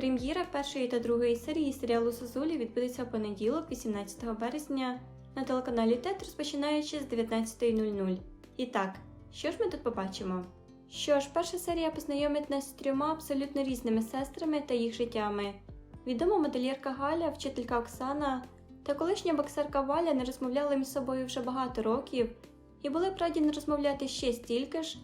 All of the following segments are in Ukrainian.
Прем'єра першої та другої серії серіалу Сузулі відбудеться в понеділок, 18 березня, на телеканалі ТЕТ, розпочинаючи з 19.00. І так, що ж ми тут побачимо? Що ж, перша серія познайомить нас з трьома абсолютно різними сестрами та їх життями. Відома модельєрка Галя, вчителька Оксана та колишня боксерка Валя не розмовляли між собою вже багато років і були б раді не розмовляти ще стільки ж,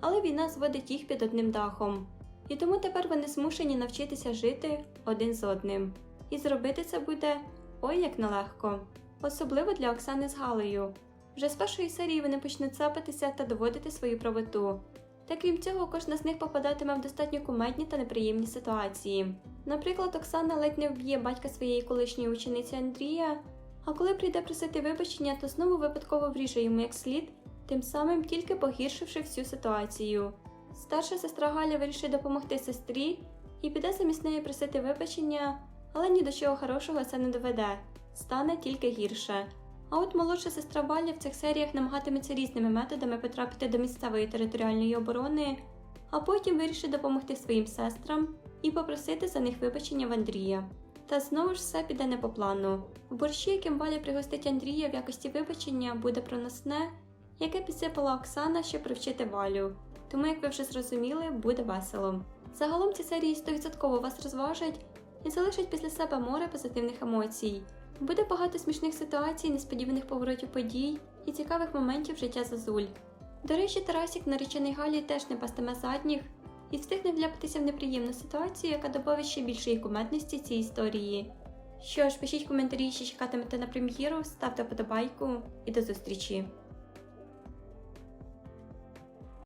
але війна зводить їх під одним дахом. І тому тепер вони змушені навчитися жити один з одним. І зробити це буде ой як нелегко, особливо для Оксани з Галею. Вже з першої серії вони почнуть цапатися та доводити свою правоту. Та крім цього, кожна з них попадатиме в достатньо кумедні та неприємні ситуації. Наприклад, Оксана ледь не вб'є батька своєї колишньої учениці Андрія, а коли прийде просити вибачення, то знову випадково вріже йому як слід, тим самим тільки погіршивши всю ситуацію. Старша сестра Галя вирішить допомогти сестрі і піде замість неї просити вибачення, але ні до чого хорошого це не доведе, стане тільки гірше. А от молодша сестра Валя в цих серіях намагатиметься різними методами потрапити до місцевої територіальної оборони, а потім вирішить допомогти своїм сестрам і попросити за них вибачення в Андрія. Та знову ж все піде не по плану. В борщі, яким Валя пригостить Андрія в якості вибачення, буде проносне, яке підсипала Оксана, щоб привчити Валю. Тому, як ви вже зрозуміли, буде весело. Загалом ці серії 100% вас розважать і залишать після себе море позитивних емоцій. Буде багато смішних ситуацій, несподіваних поворотів подій і цікавих моментів життя Зазуль. До речі, Тарасік, наречений Галі, теж не пастиме задніх і встигне вляпатися в неприємну ситуацію, яка додавить ще більшої кумедності цій історії. Що ж, пишіть коментарі, що чекатимете на прем'єру, ставте подобайку і до зустрічі!